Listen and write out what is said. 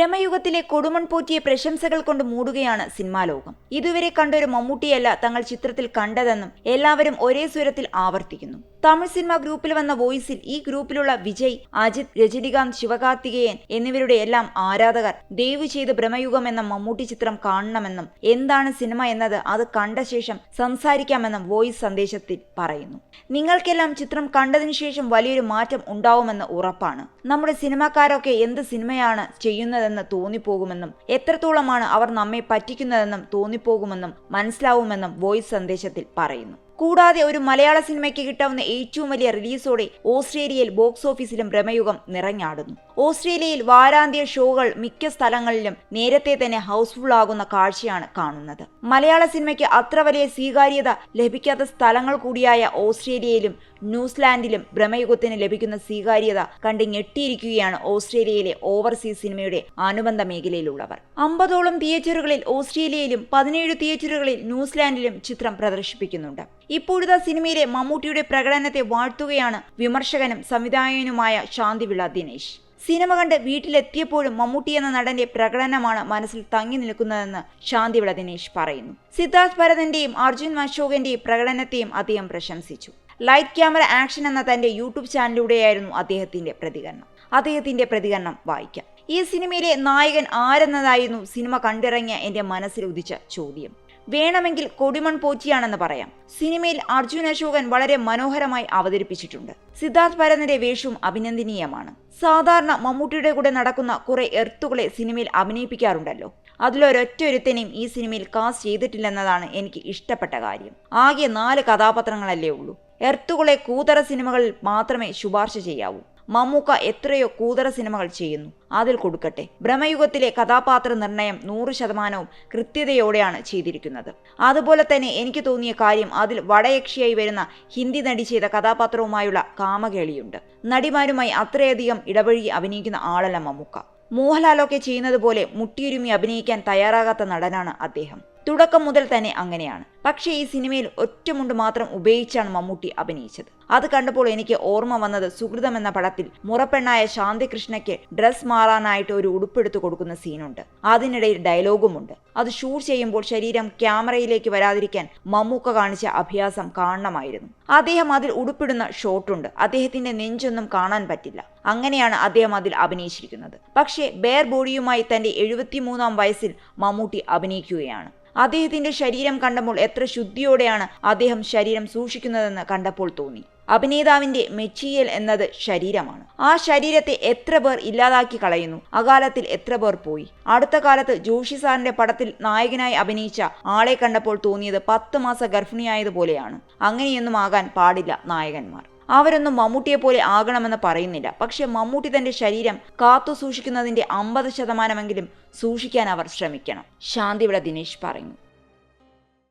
ഭ്രമയുഗത്തിലെ കൊടുമൺ പോറ്റിയ പ്രശംസകൾ കൊണ്ട് മൂടുകയാണ് സിനിമാ ലോകം. ഇതുവരെ കണ്ടൊരു മമ്മൂട്ടിയല്ല തങ്ങൾ ചിത്രത്തിൽ കണ്ടതെന്നും എല്ലാവരും ഒരേ സ്വരത്തിൽ ആവർത്തിക്കുന്നു. തമിഴ് സിനിമ ഗ്രൂപ്പിൽ വന്ന വോയിസിൽ ഈ ഗ്രൂപ്പിലുള്ള വിജയ് അജിത് രജനികാന്ത് ശിവകാർത്തികേയൻ എന്നിവരുടെ എല്ലാം ആരാധകർ ദയവ് ചെയ്ത് ഭ്രമയുഗം എന്ന മമ്മൂട്ടി ചിത്രം കാണണമെന്നും എന്താണ് സിനിമ എന്നത് അത് കണ്ട ശേഷം സംസാരിക്കാമെന്നും വോയിസ് സന്ദേശത്തിൽ പറയുന്നു. നിങ്ങൾക്കെല്ലാം ചിത്രം കണ്ടതിനു ശേഷം വലിയൊരു മാറ്റം ഉണ്ടാവുമെന്ന് ഉറപ്പാണ്. നമ്മുടെ സിനിമാക്കാരൊക്കെ എന്ത് സിനിമയാണ് ചെയ്യുന്നതെന്ന് തോന്നിപ്പോകുമെന്നും എത്രത്തോളമാണ് അവർ നമ്മെ പറ്റിക്കുന്നതെന്നും തോന്നിപ്പോകുമെന്നും മനസ്സിലാവുമെന്നും വോയിസ് സന്ദേശത്തിൽ പറയുന്നു. കൂടാതെ ഒരു മലയാള സിനിമയ്ക്ക് കിട്ടാവുന്ന ഏറ്റവും വലിയ റിലീസോടെ ഓസ്ട്രേലിയയിൽ ബോക്സ് ഓഫീസിലും ഭ്രമയുഗം നിറഞ്ഞാടുന്നു. ഓസ്ട്രേലിയയിൽ വാരാന്ത്യ ഷോകൾ മിക്ക സ്ഥലങ്ങളിലും നേരത്തെ തന്നെ ഹൗസ്ഫുൾ ആകുന്ന കാഴ്ചയാണ് കാണുന്നത്. മലയാള സിനിമയ്ക്ക് അത്ര വലിയ സ്വീകാര്യത ലഭിക്കാത്ത സ്ഥലങ്ങൾ കൂടിയായ ഓസ്ട്രേലിയയിലും ന്യൂസിലാൻഡിലും ഭ്രമയുഗത്തിന് ലഭിക്കുന്ന സ്വീകാര്യത കണ്ട് ഞെട്ടിയിരിക്കുകയാണ് ഓസ്ട്രേലിയയിലെ ഓവർസീസ് സിനിമയുടെ അനുബന്ധ മേഖലയിലുള്ളവർ. അമ്പതോളം തിയേറ്ററുകളിൽ ഓസ്ട്രേലിയയിലും പതിനേഴ് തിയേറ്ററുകളിൽ ന്യൂസിലാൻഡിലും ചിത്രം പ്രദർശിപ്പിക്കുന്നുണ്ട്. ഇപ്പോഴത്തെ സിനിമയിലെ മമ്മൂട്ടിയുടെ പ്രകടനത്തെ വാഴ്ത്തുകയാണ് വിമർശകനും സംവിധായകനുമായ ശാന്തിവിള ദിനേശ്. സിനിമ കണ്ട് വീട്ടിലെത്തിയപ്പോഴും മമ്മൂട്ടി എന്ന നടന്റെ പ്രകടനമാണ് മനസ്സിൽ തങ്ങി നിൽക്കുന്നതെന്ന് ശാന്തിവിള ദിനേശ് പറയുന്നു. സിദ്ധാർത്ഥ് ഭരതന്റെയും അർജുൻ അശോകന്റെയും പ്രകടനത്തെയും അദ്ദേഹം പ്രശംസിച്ചു. ലൈറ്റ് ക്യാമറ ആക്ഷൻ എന്ന തന്റെ യൂട്യൂബ് ചാനലിലൂടെയായിരുന്നു അദ്ദേഹത്തിന്റെ പ്രതികരണം. അദ്ദേഹത്തിന്റെ പ്രതികരണം വായിക്കാം. ഈ സിനിമയിലെ നായകൻ ആരെന്നതായിരുന്നു സിനിമ കണ്ടിറങ്ങിയ എന്റെ മനസ്സിൽ ഉദിച്ച ചോദ്യം. വേണമെങ്കിൽ കൊടിമൺ പോറ്റിയാണെന്ന് പറയാം. സിനിമയിൽ അർജുൻ അശോകൻ വളരെ മനോഹരമായി അവതരിപ്പിച്ചിട്ടുണ്ട്. സിദ്ധാർത്ഥ് ഭരതന്റെ വേഷവും അഭിനന്ദനീയമാണ്. സാധാരണ മമ്മൂട്ടിയുടെ കൂടെ നടക്കുന്ന കുറെ എർത്തുകളെ സിനിമയിൽ അഭിനയിപ്പിക്കാറുണ്ടല്ലോ. അതിലൊരൊറ്റ ഒരുത്തനെയും ഈ സിനിമയിൽ കാസ്റ്റ് ചെയ്തിട്ടില്ലെന്നതാണ് എനിക്ക് ഇഷ്ടപ്പെട്ട കാര്യം. ആകെ നാല് കഥാപാത്രങ്ങളല്ലേ ഉള്ളൂ. എർത്തുകളെ കൂതറ സിനിമകളിൽ മാത്രമേ ശുപാർശ ചെയ്യാവൂ. മമ്മൂക്ക എത്രയോ കൂതറ സിനിമകൾ ചെയ്യുന്നു. അതിൽ കൊടുക്കട്ടെ. ഭ്രമയുഗത്തിലെ കഥാപാത്ര നിർണയം നൂറ് ശതമാനവും കൃത്യതയോടെയാണ് ചെയ്തിരിക്കുന്നത്. അതുപോലെ തന്നെ എനിക്ക് തോന്നിയ കാര്യം അതിൽ വടയക്ഷിയായി വരുന്ന ഹിന്ദി നടി ചെയ്ത കഥാപാത്രവുമായുള്ള കാമകേളിയുണ്ട്. നടിമാരുമായി അത്രയധികം ഇടപഴകി അഭിനയിക്കുന്ന ആളല്ല മമ്മൂക്ക. മോഹൻലാലൊക്കെ ചെയ്യുന്നത് പോലെ മുട്ടിയുരുമി അഭിനയിക്കാൻ തയ്യാറാകാത്ത നടനാണ് അദ്ദേഹം. തുടക്കം മുതൽ തന്നെ അങ്ങനെയാണ്. പക്ഷേ ഈ സിനിമയിൽ ഒറ്റമുണ്ട് മാത്രം ഉപയോഗിച്ചാണ് മമ്മൂട്ടി അഭിനയിച്ചത്. അത് കണ്ടപ്പോൾ എനിക്ക് ഓർമ്മ വന്നത് സുഹൃതം എന്ന പടത്തിൽ മുറപ്പെണ്ണായ ശാന്തികൃഷ്ണയ്ക്ക് ഡ്രസ് മാറാനായിട്ട് ഒരു ഉടുപ്പെടുത്തു കൊടുക്കുന്ന സീനുണ്ട്. അതിനിടയിൽ ഡയലോഗുമുണ്ട്. അത് ഷൂട്ട് ചെയ്യുമ്പോൾ ശരീരം ക്യാമറയിലേക്ക് വരാതിരിക്കാൻ മമ്മൂക്ക കാണിച്ച അഭ്യാസം കാണണമായിരുന്നു അദ്ദേഹം അതിൽ ഉടുപ്പിടുന്ന ഷോട്ടുണ്ട്. അദ്ദേഹത്തിന്റെ നെഞ്ചൊന്നും കാണാൻ പറ്റില്ല. അങ്ങനെയാണ് അദ്ദേഹം അതിൽ അഭിനയിച്ചിരിക്കുന്നത്. പക്ഷേ ബെയർ ബോഡിയുമായി തന്റെ എഴുപത്തിമൂന്നാം വയസ്സിൽ മമ്മൂട്ടി അഭിനയിക്കുകയാണ്. അദ്ദേഹത്തിന്റെ ശരീരം കണ്ടപ്പോൾ എത്ര ശുദ്ധിയോടെയാണ് അദ്ദേഹം ശരീരം സൂക്ഷിക്കുന്നതെന്ന് കണ്ടപ്പോൾ തോന്നി. അഭിനേതാവിന്റെ മെച്ചീയൽ എന്നത് ശരീരമാണ്. ആ ശരീരത്തെ എത്ര പേർ ഇല്ലാതാക്കി കളയുന്നു? അകാലത്തിൽ എത്ര പേർ പോയി? അടുത്ത കാലത്ത് ജോഷി സാറിന്റെ പടത്തിൽ നായകനായി അഭിനയിച്ച ആളെ കണ്ടപ്പോൾ തോന്നിയത് പത്ത് മാസ ഗർഭിണിയായതുപോലെയാണ്. അങ്ങനെയൊന്നും ആകാൻ പാടില്ല നായകന്മാർ. അവരൊന്നും മമ്മൂട്ടിയെ പോലെ ആകണമെന്ന് പറയുന്നില്ല. പക്ഷെ മമ്മൂട്ടി തന്റെ ശരീരം കാത്തു സൂക്ഷിക്കുന്നതിന്റെ അമ്പത് ശതമാനമെങ്കിലും സൂക്ഷിക്കാൻ അവർ ശ്രമിക്കണം. ശാന്തിവിള ദിനേശ് പറയുന്നു.